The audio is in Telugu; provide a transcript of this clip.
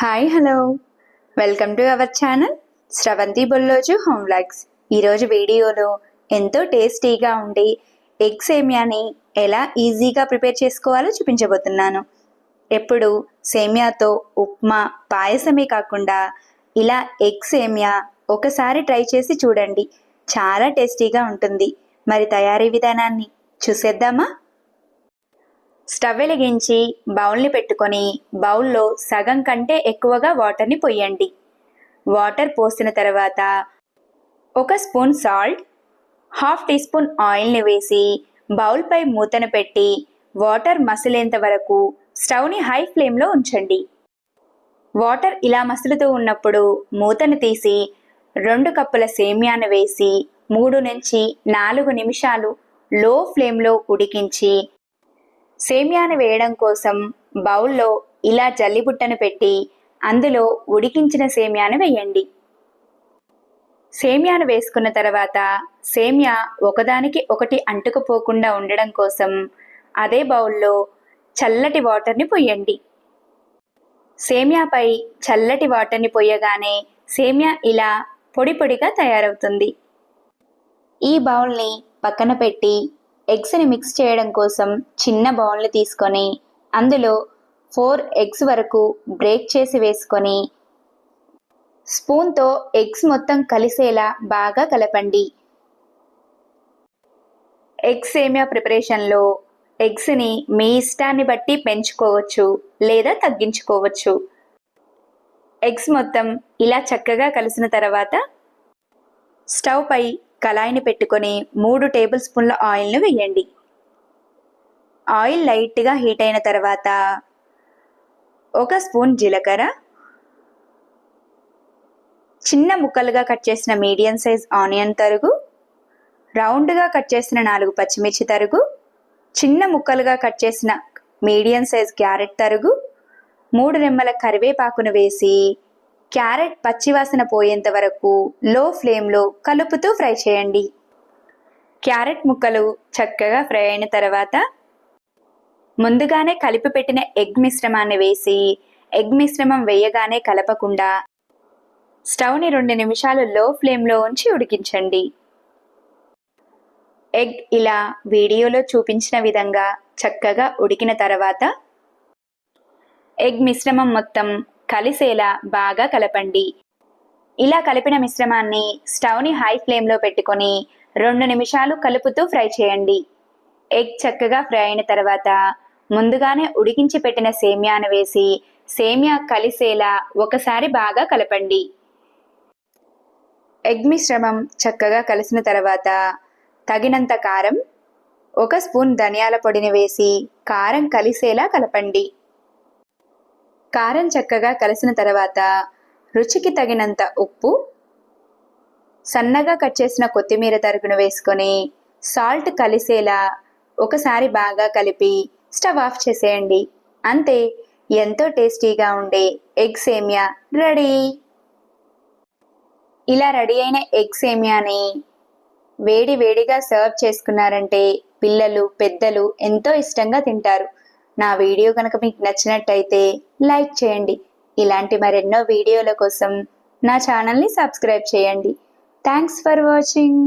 Hi hello welcome to our channel Sravanthi Bolloju home vlogs ఈరోజు వీడియోలో ఎంతో టేస్టీగా ఉండి ఎగ్ సేమియాని ఎలా ఈజీగా ప్రిపేర్ చేసుకోవాలో చూపించబోతున్నాను. ఎప్పుడు సేమియాతో ఉప్మా పాయసమే కాకుండా ఇలా ఎగ్ సేమియా ఒకసారి ట్రై చేసి చూడండి. చాలా టేస్టీగా ఉంటుంది. మరి తయారీ విధానాన్ని చూసేద్దామా? స్టవ్ వెలిగించి బౌల్ని పెట్టుకొని బౌల్లో సగం కంటే ఎక్కువగా వాటర్ని పొయ్యండి. వాటర్ పోసిన తర్వాత ఒక spoon salt half teaspoon ఆయిల్ని వేసి బౌల్పై మూతను పెట్టి వాటర్ మసిలేంత వరకు స్టవ్ని హై ఫ్లేమ్లో ఉంచండి. వాటర్ ఇలా మసులుతూ ఉన్నప్పుడు మూతను తీసి రెండు కప్పుల సేమియాను వేసి మూడు నుంచి నాలుగు నిమిషాలు లో ఫ్లేమ్లో ఉడికించి సేమ్యాను వేయడం కోసం బౌల్లో ఇలా జల్లిబుట్టను పెట్టి అందులో ఉడికించిన సేమ్యాను వేయండి. సేమ్యాను వేసుకున్న తర్వాత సేమ్యా ఒకదానికి ఒకటి అంటుకుపోకుండా ఉండడం కోసం అదే బౌల్లో చల్లటి వాటర్ని పొయ్యండి సేమ్యాపై చల్లటి వాటర్ని పొయ్యగానే సేమ్యా ఇలా పొడి పొడిగా తయారవుతుంది. ఈ బౌల్ని పక్కన పెట్టి ఎగ్స్ని మిక్స్ చేయడం కోసం చిన్న బౌల్ని తీసుకొని అందులో ఫోర్ ఎగ్స్ వరకు బ్రేక్ చేసి వేసుకొని స్పూన్తో ఎగ్స్ మొత్తం కలిసేలా బాగా కలపండి. ఎగ్స్ సేమియా ప్రిపరేషన్లో ఎగ్స్ని మీ ఇష్టాన్ని బట్టి పెంచుకోవచ్చు లేదా తగ్గించుకోవచ్చు. ఎగ్స్ మొత్తం ఇలా చక్కగా కలిసిన తర్వాత స్టవ్ పై కళాయిని పెట్టుకొని మూడు టేబుల్ స్పూన్ల ఆయిల్ను వేయండి. ఆయిల్ లైట్గా హీట్ అయిన తర్వాత ఒక స్పూన్ జీలకర్ర చిన్న ముక్కలుగా కట్ చేసిన మీడియం సైజ్ ఆనియన్ తరుగు రౌండ్గా కట్ చేసిన నాలుగు పచ్చిమిర్చి తరుగు చిన్న ముక్కలుగా కట్ చేసిన మీడియం సైజ్ క్యారెట్ తరుగు మూడు రెమ్మల కరివేపాకును వేసి క్యారెట్ పచ్చివాసన పోయేంత వరకు లో ఫ్లేమ్లో కలుపుతూ ఫ్రై చేయండి. క్యారెట్ ముక్కలు చక్కగా ఫ్రై అయిన తర్వాత ముందుగానే కలిపి పెట్టిన ఎగ్ మిశ్రమాన్ని వేసి ఎగ్ మిశ్రమం వేయగానే కలపకుండా స్టవ్ని రెండు నిమిషాలు లో ఫ్లేమ్లో ఉంచి ఉడికించండి. ఎగ్ ఇలా వీడియోలో చూపించిన విధంగా చక్కగా ఉడికిన తర్వాత ఎగ్ మిశ్రమం మొత్తం కలిసేలా బాగా కలపండి. ఇలా కలిపిన మిశ్రమాన్ని స్టవ్ని హై ఫ్లేమ్లో పెట్టుకొని రెండు నిమిషాలు కలుపుతూ ఫ్రై చేయండి. ఎగ్ చక్కగా ఫ్రై అయిన తర్వాత ముందుగానే ఉడికించి పెట్టిన సేమ్యాను వేసి సేమ్యా కలిసేలా ఒకసారి బాగా కలపండి. ఎగ్ మిశ్రమం చక్కగా కలిసిన తర్వాత తగినంత కారం ఒక స్పూన్ ధనియాల పొడిని వేసి కారం కలిసేలా కలపండి. కారం చక్కగా కలిసిన తర్వాత రుచికి తగినంత ఉప్పు సన్నగా కట్ చేసిన కొత్తిమీర తరుగును వేసుకొని సాల్ట్ కలిసేలా ఒకసారి బాగా కలిపి స్టవ్ ఆఫ్ చేసేయండి. అంతే ఎంతో టేస్టీగా ఉండే ఎగ్ సేమియా రెడీ. ఇలా రెడీ అయిన ఎగ్ సేమియాని వేడి వేడిగా సర్వ్ చేసుకున్నారంటే పిల్లలు పెద్దలు ఎంతో ఇష్టంగా తింటారు. నా వీడియో కనుక మీకు నచ్చినట్టయితే లైక్ చేయండి. ఇలాంటి మరెన్నో వీడియోల కోసం నా ఛానల్ని సబ్స్క్రైబ్ చేయండి. Thanks for watching